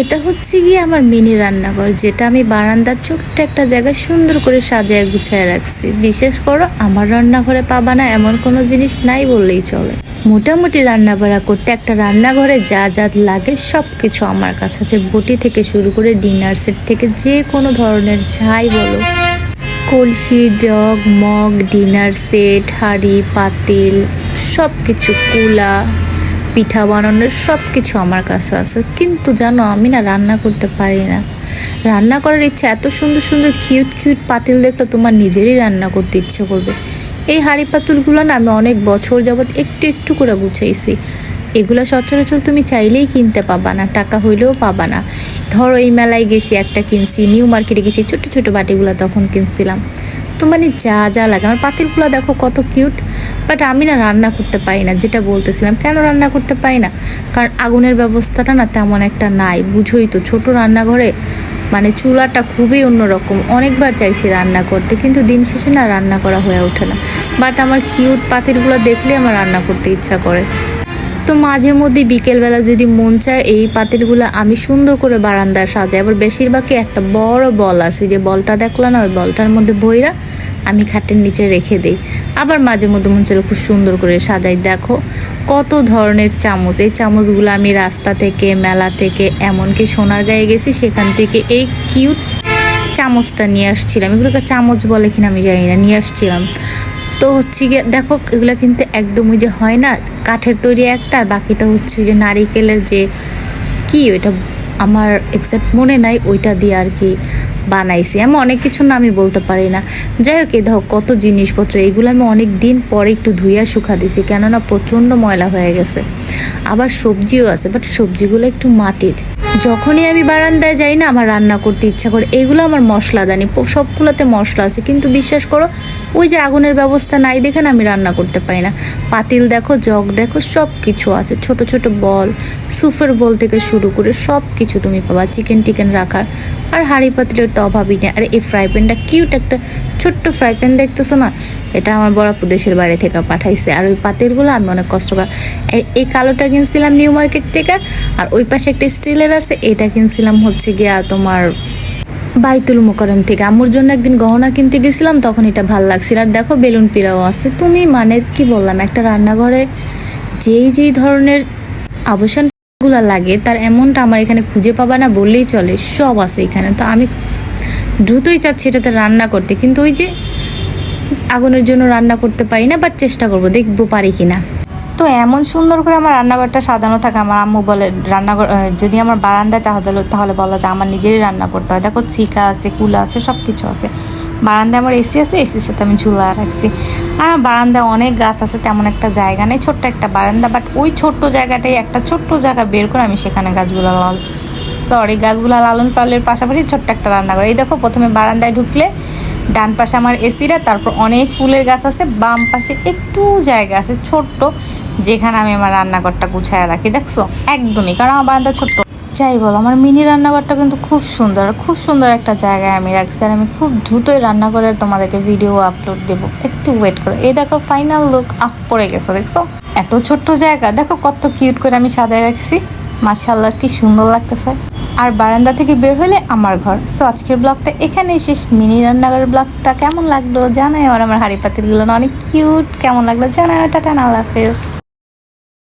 এটা হচ্ছে গিয়ে আমার মিনি রান্নাঘর, যেটা আমি বারান্দার ছোট্ট একটা জায়গায় সুন্দর করে সাজায় গুছায় রাখছি। বিশেষ করো আমার রান্নাঘরে পাবা না, এমন কোনো জিনিস নাই বললেই চলে। মোটামুটি রান্না বাড়া করতে একটা রান্নাঘরে যা যা লাগে সব কিছু আমার কাছে আছে। বটি থেকে শুরু করে ডিনার সেট থেকে যে কোনো ধরনের যাই বলো। কলসি, জগ, মগ, ডিনার সেট, হাঁড়ি, পাতিল সব কিছু কুলা পিঠা বানানোর সব কিছু আমার কাছে আছে। কিন্তু জানো, আমি না রান্না করতে পারি না। রান্না করার ইচ্ছা, এত সুন্দর সুন্দর কিউট কিউট পাতিল দেখলে তোমার নিজেরই রান্না করতে ইচ্ছে করবে। এই হাঁড়ি পাতুলগুলো না আমি অনেক বছর যাবৎ একটু একটু করে গুছাইছি। এগুলো সচরাচর তুমি চাইলেই কিনতে পাবা না, টাকা হইলেও পাবা না। ধরো এই মেলায় গেছি, একটা কিনছি, নিউ মার্কেটে গেছি, ছোট ছোট বাটিগুলো তখন কিনছিলাম। মানে যা যা লাগে। আমার পাতিলগুলো দেখো কত কিউট বাট আমি না রান্না করতে পারি না, যেটা বলতেছিলাম। কেন রান্না করতে পারি না? কারণ আগুনের ব্যবস্থাটা না তেমন একটা নাই, বুঝোই তো। ছোট রান্নাঘরে মানে চুলাটা খুবই অন্যরকম। অনেকবার চাইছি রান্না করতে, কিন্তু দিন শেষে না রান্না করা হয়ে ওঠে না। বাট আমার কিউট পাতিলগুলো দেখলে আমার রান্না করতে ইচ্ছা করে। তো মাঝে মধ্যে বিকেলবেলা যদি মন চায়, এই পাতিলগুলো আমি সুন্দর করে বারান্দায় সাজাই। আবার বেশিরভাগই একটা বড় বল আছে, যে বলটা দেখলাম না, ওই বলটার মধ্যে বইরা আমি খাটের নিচে রেখে দিই। আবার মাঝে মধ্যে মন চাইলে খুব সুন্দর করে সাজাই। দেখো কত ধরনের চামচ। এই চামচগুলো আমি রাস্তা থেকে, মেলা থেকে, এমনকি সোনার গায়ে গেছি, সেখান থেকে এই কিউট চামচটা নিয়ে আসছিলাম। এগুলোকে চামচ বলে কিনা আমি জানি না, নিয়ে আসছিলাম। তো হচ্ছে গিয়ে, দেখো, এগুলো কিন্তু একদম ওই যে হয় না কাঠের তৈরি একটা, আর বাকিটা হচ্ছে যে নারিকেলের যে কি ওইটা আমার এক্সাক্ট মনে নাই, ওইটা দিয়ে আর কি বানাইছি। আমি অনেক কিছু না আমি বলতে পারি না। যাই হোক, এই দেখো কত জিনিসপত্র, এগুলো আমি অনেক দিন পরে একটু ধুইয়া শুকা দিছি, কেননা প্রচণ্ড ময়লা হয়ে গেছে। আবার সবজিও আছে বাট সবজিগুলো একটু মাটির। যখনই আমি বারান্দায় যাই না, আমার রান্না করতে ইচ্ছা করে, এগুলো আমার মশলাদানি, সবগুলোতে মশলা আছে, কিন্তু বিশ্বাস করো ওই যে আগুনের ব্যবস্থা নাই দেখে না আমি রান্না করতে পারি না। পাতিল দেখো, জগ দেখো সব কিছু আছে। ছোট ছোট বল, সুফের বল থেকে শুরু করে সব কিছু তুমি পাবা। চিকেন টিকেন রাখার। আর হাঁড়ি পাতিলের তো অভাবই নেই। আর, এই ফ্রাই প্যানটা কিউট একটা ছোট্ট ফ্রাই প্যান দেখতেছো না? এটা আমার বড় দেশের বাইরে থেকে পাঠাইছে। আর ওই পাতিলগুলো আমি অনেক কষ্ট করে এই- এই কালোটা কিনছিলাম নিউ মার্কেট থেকে। আর ওই পাশে একটা স্টিলের আছে, এটা কিনছিলাম হচ্ছে গিয়া তোমার বাইতুল মোকারম থেকে। আম্মুর জন্য একদিন গহনা কিনতে গেছিলাম, তখন এটা ভালো লাগছিল। আর দেখো, বেলুন পিড়াও আছে। তুমি মানে কি বললাম, একটা রান্নাঘরে যেই যেই ধরনের আবসানগুলা লাগে, তার এমনটা আমার এখানে খুঁজে পাবা না বললেই চলে, সব আছে এখানে। তো আমি দ্রুতই চাচ্ছি এটাতে রান্না করতে। কিন্তু ওই যে আগুনের জন্য রান্না করতে পারি না বাট চেষ্টা করব, দেখব পারি কিনা। তো এমন সুন্দর করে আমার রান্নাঘরটা সাজানো থাকে, আমার আম্মু বলে, রান্নাঘর যদি আমার বারান্দায় চাহা দিল তাহলে বলা যায় আমার নিজেরই রান্না করতে হয়। দেখো, ছিকা আছে, কুলা আছে সব কিছু আছে। বারান্দায় আমার এসি আছে, এসির সাথে আমি ঝুলা রাখছি। আর বারান্দায় অনেক গাছ আছে, তেমন একটা জায়গা নেই, ছোট্ট একটা বারান্দা বাট ওই ছোট্ট জায়গাটাই একটা ছোট্ট জায়গা বের করে আমি সেখানে গাছগুলো লাল সরি গাছগুলো লালন পালনের পাশাপাশি ছোট্ট একটা রান্নাঘর। এই দেখো, প্রথমে বারান্দায় ঢুকলে ডান পাশে আমার এসিরা, তারপর অনেক ফুলের গাছ আছে, বাম পাশে একটু জায়গা আছে ছোট্ট, যেখানে আমি আমার রান্নাঘরটা গুছায় রাখি, দেখছ? একদমই, কারণ আমার বারান্দা ছোট্ট। যাই বলো, আমার মিনি রান্নাঘরটা কিন্তু খুব সুন্দর খুব সুন্দর একটা জায়গায় আমি রাখছি, আর আমি খুব দ্রুতই রান্নাঘরের তোমাদেরকে ভিডিও আপলোড দেবো। একটু ওয়েট করো। এই দেখো ফাইনাল লুক আপ পড়ে গেছে, দেখছ? এত ছোট্ট জায়গা, দেখো কত কিউট করে আমি সাজায় রাখছি। মাশাল্লাহ কি সুন্দর লাগতেছে। আর বারান্দা থেকে বের হলে আমার ঘর। সো আজকের ব্লগটা এখানেই শেষ। মিনি রান্নাঘরের ব্লগটা কেমন লাগল জানাই আর আমার হাড়ি পাতিলগুলো অনেক কিউট কেমন লাগল জানাই টাটা, আল্লাহ হাফেজ।